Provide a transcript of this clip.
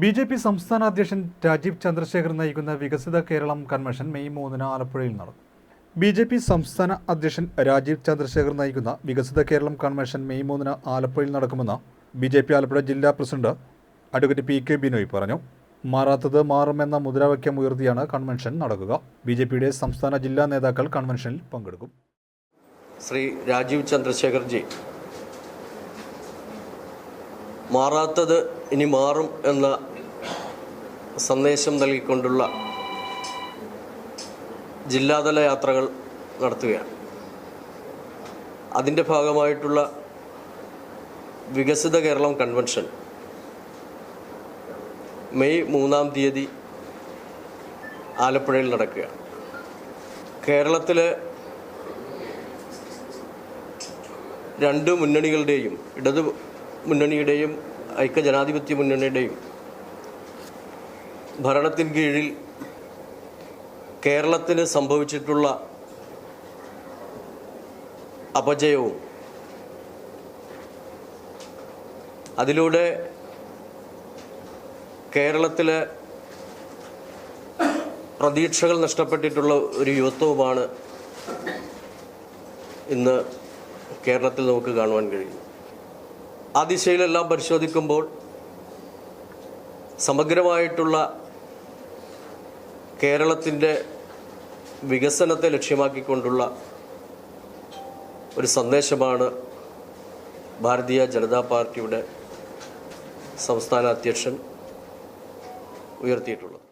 B J P സംസ്ഥാന അധ്യക്ഷൻ രാജീവ് ചന്ദ്രശേഖർ നയിക്കുന്ന വികസിത കേരളം കൺവെൻഷൻ മെയ് മൂന്നിന് ആലപ്പുഴയിൽ നടക്കും. ബി ജെ പി സംസ്ഥാന അധ്യക്ഷൻ രാജീവ് ചന്ദ്രശേഖർ നയിക്കുന്ന വികസിത കേരളം കൺവെൻഷൻ മെയ് മൂന്നിന് ആലപ്പുഴയിൽ നടക്കുമെന്ന് ബി ജെ പി ആലപ്പുഴ ജില്ലാ president advocate P K Binoy പറഞ്ഞു. മാറാത്തത് മാറുമെന്ന മുദ്രാവാക്യം ഉയർത്തിയാണ് കൺവെൻഷൻ നടക്കുക. ബി ജെ പിയുടെ സംസ്ഥാന ജില്ലാ നേതാക്കൾ കൺവെൻഷനിൽ പങ്കെടുക്കും. ശ്രീ രാജീവ് ചന്ദ്രശേഖർജി മാറാത്തത് ഇനി മാറും എന്ന സന്ദേശം നൽകിക്കൊണ്ടുള്ള ജില്ലാതല യാത്രകൾ നടത്തുകയാണ്. അതിന്റെ ഭാഗമായിട്ടുള്ള വികസിത കേരളം കൺവെൻഷൻ മെയ് മൂന്നാം തീയതി ആലപ്പുഴയിൽ നടക്കുകയാണ്. കേരളത്തിലെ രണ്ട് മുന്നണികളുടെയും ഇടത് മുന്നണിയുടെയും ഐക്യജനാധിപത്യ മുന്നണിയുടെയും ഭരണത്തിൻ കീഴിൽ കേരളത്തിന് സംഭവിച്ചിട്ടുള്ള അപജയവും അതിലൂടെ കേരളത്തിലെ പ്രതീക്ഷകൾ നഷ്ടപ്പെട്ടിട്ടുള്ള ഒരു യുവത്വവുമാണ് ഇന്ന് കേരളത്തിൽ നമുക്ക് കാണുവാൻ കഴിയും ആ ദിശയിലെല്ലാം പരിശോധിക്കുമ്പോൾ സമഗ്രമായിട്ടുള്ള കേരളത്തിന്റെ വികസനത്തെ ലക്ഷ്യമാക്കിക്കൊണ്ടുള്ള ഒരു സന്ദേശമാണ് ഭാരതീയ ജനതാ പാർട്ടിയുടെ സംസ്ഥാന അധ്യക്ഷൻ ഉയർത്തിയിട്ടുള്ളത്.